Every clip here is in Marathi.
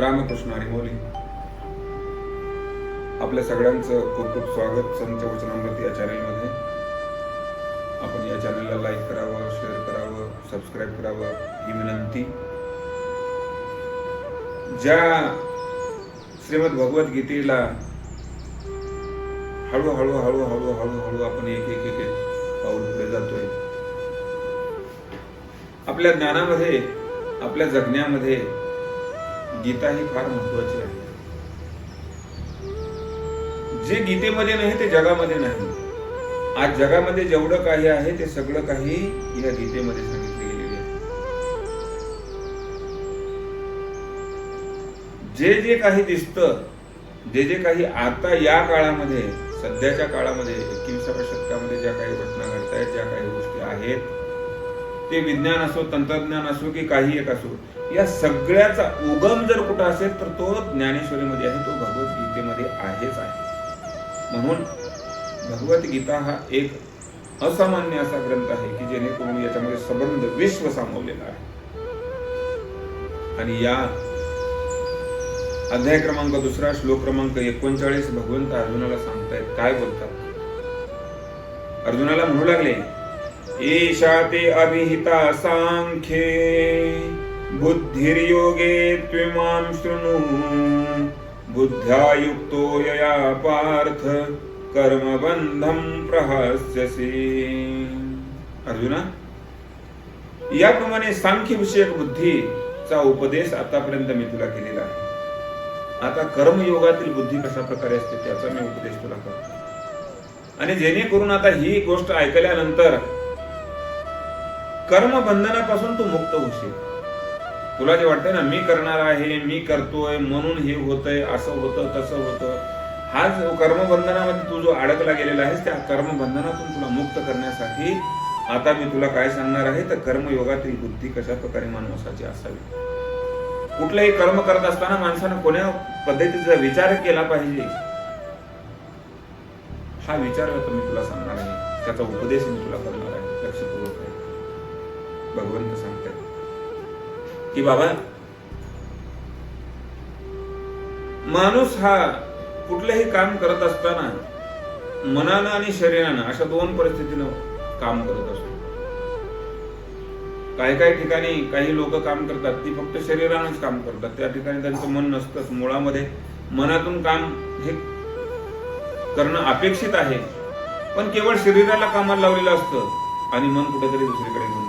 रामकृष्ण आणि मौली आपल्या सगळ्यांचं खूप खूप स्वागत संत वचनामृत या चॅनेलमध्ये आपण या चॅनलला लाईक करावं शेअर करावं सबस्क्राईब करावं ही विनंती. ज्या श्रीमद भगवद्गीतेला हळूहळू हळूहळू हळूहळू आपण एक एक एक पाऊल पुढे जातोय. आपल्या ज्ञानामध्ये आपल्या जगण्यामध्ये गीता ही फार महत्वाची आहे. जे गीतेमध्ये नाही ते जगामध्ये नाही. आज जगामध्ये जेवढं काही आहे ते सगळं काही या गीतेमध्ये सांगितले गेलेले आहे. जे जे काही दिसतं जे जे काही आता या काळामध्ये सध्याच्या काळामध्ये एकविसाव्या शतकामध्ये ज्या काही घटना घडत आहेत ज्या काही गोष्टी आहेत ते विज्ञान असो तंत्रज्ञान असो की काही एक असो या सगळ्याचा उगम जर कुठं असेल तर तो ज्ञानेश्वरीमध्ये आहे तो भगवद्गीतेमध्ये आहेच आहे. म्हणून भगवद्गीता हा एक असामान्य असा ग्रंथ आहे की जेणेकरून याच्यामध्ये संबंध विश्व सामावलेला आहे. आणि या अध्याय क्रमांक दुसरा श्लोक क्रमांक एकोणचाळीस भगवंत अर्जुनाला सांगतायत काय बोलतात? अर्जुनाला म्हणू लागले एषा ते अभिहिता सांख्ये। बुद्धिर्योगे त्विमां शृणु। बुद्ध्या युक्तो यया पार्थ कर्मबंधम प्रहस्यसि। अर्जुना याप्रमाणे सांख्य विषयक बुद्धीचा उपदेश आतापर्यंत मी तुला केलेला आहे. आता कर्मयोगातील बुद्धी कशा प्रकारे असते त्याचा मी उपदेश तुला करतो. आणि जेणेकरून आता ही गोष्ट ऐकल्यानंतर कर्म बंधनापासून तू मुक्त होशील. तुला जे वाटतंय ना मी करणार आहे मी करतोय म्हणून हे होतंय असं होतं तसं होतं. हा जो कर्मबंधनामध्ये तू जो अडकला गेलेला आहेस त्या कर्मबंधनातून तुला मुक्त करण्यासाठी आता मी तुला काय सांगणार आहे तर कर्मयोगातील बुद्धी कशा प्रकारे माणसाची असावी? कुठलंही कर्म करत असताना माणसानं कोण्या पद्धतीचा विचार केला पाहिजे? हा विचार मी तुला सांगणार आहे. त्याचा उपदेश मी तुला करणार आहे. लक्षपूर्वक आहे भगवंत सांगतात. की बाबा माणूस हा कुठलंही काम करत असताना मनानं आणि शरीरानं अशा दोन परिस्थितीनं काम करत असतो. काही काही ठिकाणी काही लोक काम करतात ती फक्त शरीरानंच काम करतात. त्या ठिकाणी त्यांचं मन नसतंच. मुळामध्ये मनातून काम हे करणं अपेक्षित आहे. पण केवळ शरीराला कामाला लावलेलं असतं आणि मन कुठेतरी दुसरीकडे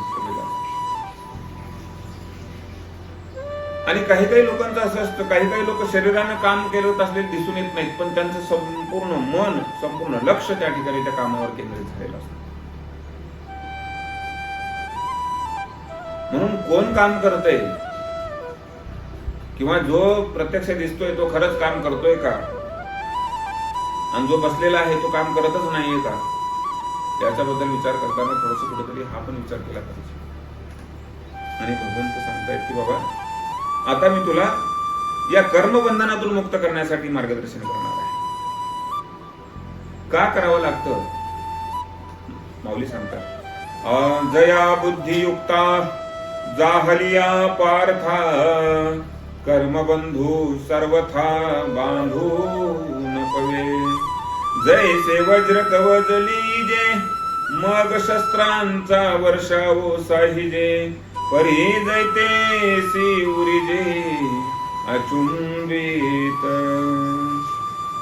आणि काही काही लोकांचं असं असतं काही काही लोक शरीरानं काम करत असलेले दिसून येत नाहीत पण त्यांचं संपूर्ण मन संपूर्ण लक्ष त्या ठिकाणी त्या कामावर केंद्रित झालेलं असतं. म्हणून कोण काम करतय? किंवा जो प्रत्यक्ष दिसतोय तो खरंच काम करतोय का? आणि जो बसलेला आहे तो काम करतच नाहीये का? त्याच्याबद्दल विचार करताना थोडस कुठेतरी हा पण विचार केला पाहिजे. आणि भगवंत सांगतायत की बाबा आता मी तुला या कर्मबंधनातून मुक्त करण्यासाठी मार्गदर्शन करणार आहे. का करावं लागतं? माऊली सांगतात. जया बुद्धियुक्ता जाहलिया पार्था कर्मबंधू सर्वथा बांधू न जैसे वज्र कवजली मग शस्त्रांचा वर्षावो साहिजे परी जैते उरिजे अचुंबित.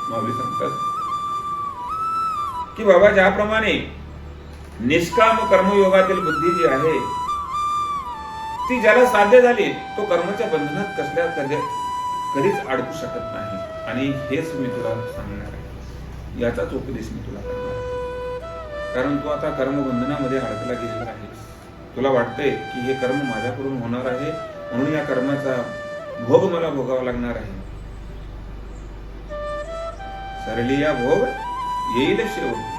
माऊली सांगतात की बाबा ज्याप्रमाणे निष्काम कर्मयोगातील बुद्धी जी आहे ती ज्याला साध्य झाली तो कर्माच्या बंधनात कसल्या कधी कधीच अडकू शकत नाही. आणि हेच मी तुला सांगणार आहे. याचाच उपदेश मी तुला करणार आहे. कारण तू आता कर्मबंधनामध्ये अडकला गेलेला आहे तुला वाटतंय की हे कर्म माझ्याकडून होणार आहे म्हणून या कर्माचा भोग मला भोगावा लागणार आहे. सरली या भोग येईल शेवट.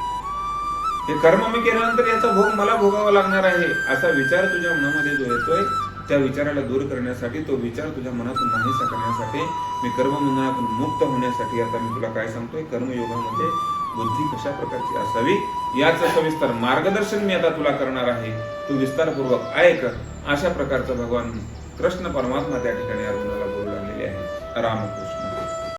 हे कर्म मी केल्यानंतर याचा भोग मला भोगावा लागणार आहे असा विचार तुझ्या मनामध्ये जो येतोय त्या विचाराला दूर करण्यासाठी तो विचार तुझ्या मनातून नाहीसा करण्यासाठी मी कर्मबंधनातून मुक्त होण्यासाठी आता मी तुला काय सांगतोय? कर्मयोगामध्ये बुद्धी कशा प्रकारची असावी याचं सविस्तर मार्गदर्शन मी आता तुला करणार आहे. तू विस्तारपूर्वक ऐक अशा प्रकारचं भगवान कृष्ण परमात्मा त्या ठिकाणी अर्जुनाला बोलू लागलेले आहे. रामकृष्ण.